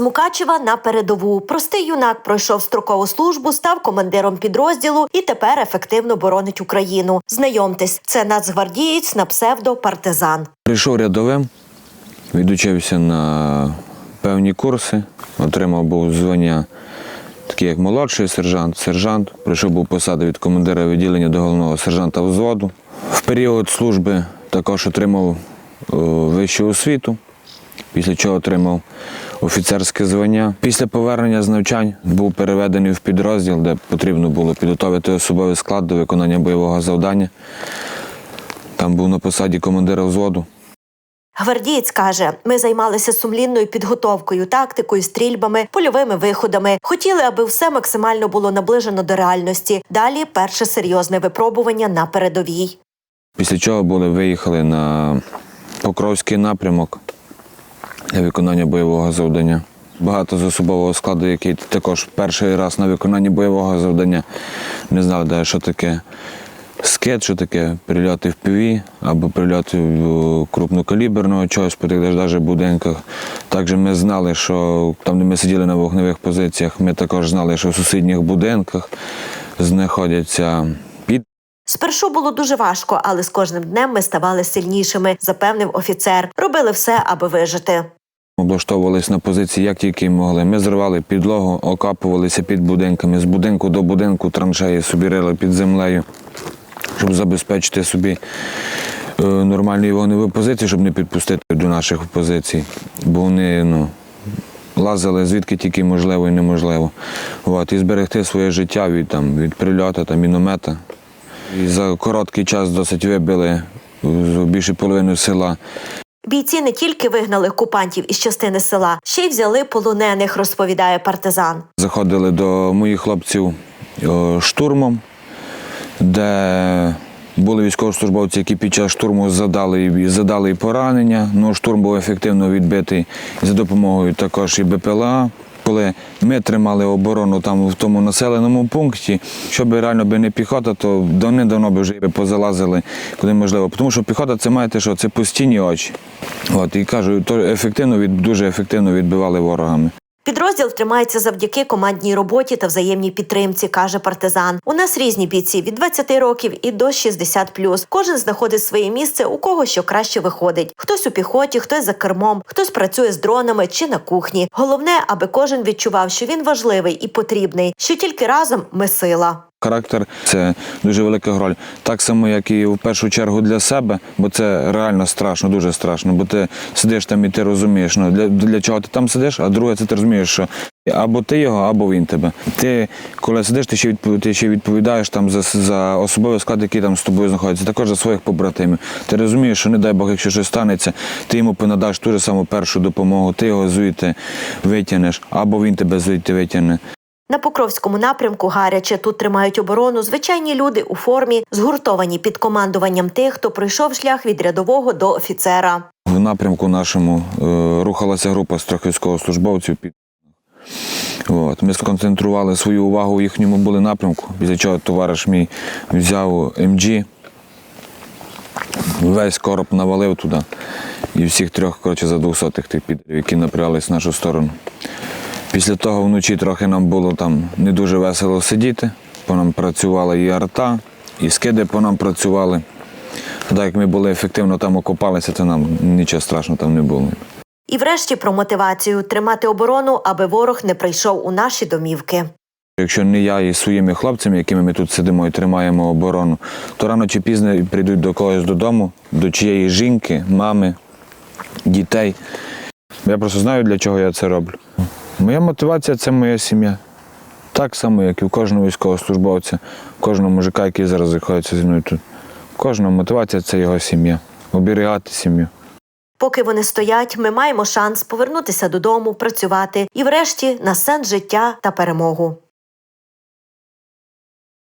З Мукачева на передову. Простий юнак пройшов строкову службу, став командиром підрозділу і тепер ефективно боронить Україну. Знайомтесь, це нацгвардієць на псевдо партизан. Прийшов рядовим, відучився на певні курси, отримав був звання такі як молодший сержант, сержант. Прийшов був посади від командира відділення до головного сержанта взводу. В період служби також отримав вищу освіту, після чого отримав офіцерське звання. Після повернення з навчань був переведений в підрозділ, де потрібно було підготовити особовий склад до виконання бойового завдання. Там був на посаді командира взводу. Гвардієць каже: ми займалися сумлінною підготовкою, тактикою, стрільбами, польовими виходами. Хотіли, аби все максимально було наближено до реальності. Далі перше серйозне випробування на передовій. Після чого були виїхали на Покровський напрямок для виконання бойового завдання. Багато з особового складу, який також перший раз на виконанні бойового завдання не знав, де що таке скет, що таке прильоти в піві або прильоти в крупнокаліберного чогось по тих навіть будинках. Також ми знали, що там, де ми сиділи на вогневих позиціях, ми також знали, що в сусідніх будинках знаходяться. Спершу було дуже важко, але з кожним днем ми ставали сильнішими, запевнив офіцер. Робили все, аби вижити. Облаштовувалися на позиції як тільки могли. Ми зривали підлогу, окапувалися під будинками, з будинку до будинку траншеї собі рили під землею, щоб забезпечити собі е, нормальні вогневі позиції, щоб не підпустити до наших позицій. Бо вони ну, лазили звідки тільки можливо і неможливо. От, і зберегти своє життя від, там, від прильоту та міномета. І за короткий час досить вибили більше половини села. Бійці не тільки вигнали окупантів із частини села, ще й взяли полонених, розповідає партизан. Заходили до моїх хлопців штурмом, де були військовослужбовці, які під час штурму задали, задали і поранення. Ну, штурм був ефективно відбитий за допомогою також і БПЛА. Коли ми тримали оборону там в тому населеному пункті, щоб реально би не піхота, то давним-давно би вже позалазили куди можливо. Тому що піхота це маєте що? Це постійні очі. От, і кажу, то ефективно від, дуже ефективно відбивали ворогами. Підрозділ тримається завдяки командній роботі та взаємній підтримці, каже партизан. У нас різні бійці від 20 років і до 60+. Кожен знаходить своє місце, у кого що краще виходить. Хтось у піхоті, хтось за кермом, хтось працює з дронами чи на кухні. Головне, аби кожен відчував, що він важливий і потрібний, що тільки разом ми сила. Характер це дуже велика роль. Так само, як і в першу чергу для себе, бо це реально страшно, дуже страшно. Бо ти сидиш там і ти розумієш, ну для, для чого ти там сидиш, а друге, це ти розумієш, що або ти його, або він тебе. Ти коли сидиш, ти ще відпов- ти ще відповідаєш там за, за особовий склад, який там з тобою знаходиться, також за своїх побратимів. Ти розумієш, що не дай Бог, якщо щось станеться, ти йому понадаш ту ж саму першу допомогу, ти його звідти витягнеш, або він тебе звідти витягне. На Покровському напрямку гаряче тут тримають оборону звичайні люди у формі, згуртовані під командуванням тих, хто пройшов шлях від рядового до офіцера. В напрямку нашому е, рухалася група з військовослужбовців. Під... От. Ми сконцентрували свою увагу у їхньому були напрямку, після чого товариш мій взяв МГ, весь короб навалив туди. І всіх трьох коротше, за двохсотих тих підрів, які напрягались в нашу сторону. Після того вночі трохи нам було там не дуже весело сидіти. По нам працювала і арта, і скиди по нам працювали. Так як ми були ефективно там окопалися, то нам нічого страшного там не було. І врешті про мотивацію тримати оборону, аби ворог не прийшов у наші домівки. Якщо не я і своїми хлопцями, якими ми тут сидимо і тримаємо оборону, то рано чи пізно прийдуть до когось додому, до чиєї жінки, мами, дітей. Я просто знаю, для чого я це роблю. Моя мотивація це моя сім'я. Так само, як і в кожного військовослужбовця, кожного мужика, який зараз знаходиться зі мною тут. Кожного мотивація це його сім'я. Оберігати сім'ю. Поки вони стоять, ми маємо шанс повернутися додому, працювати і, врешті, на сенс життя та перемогу.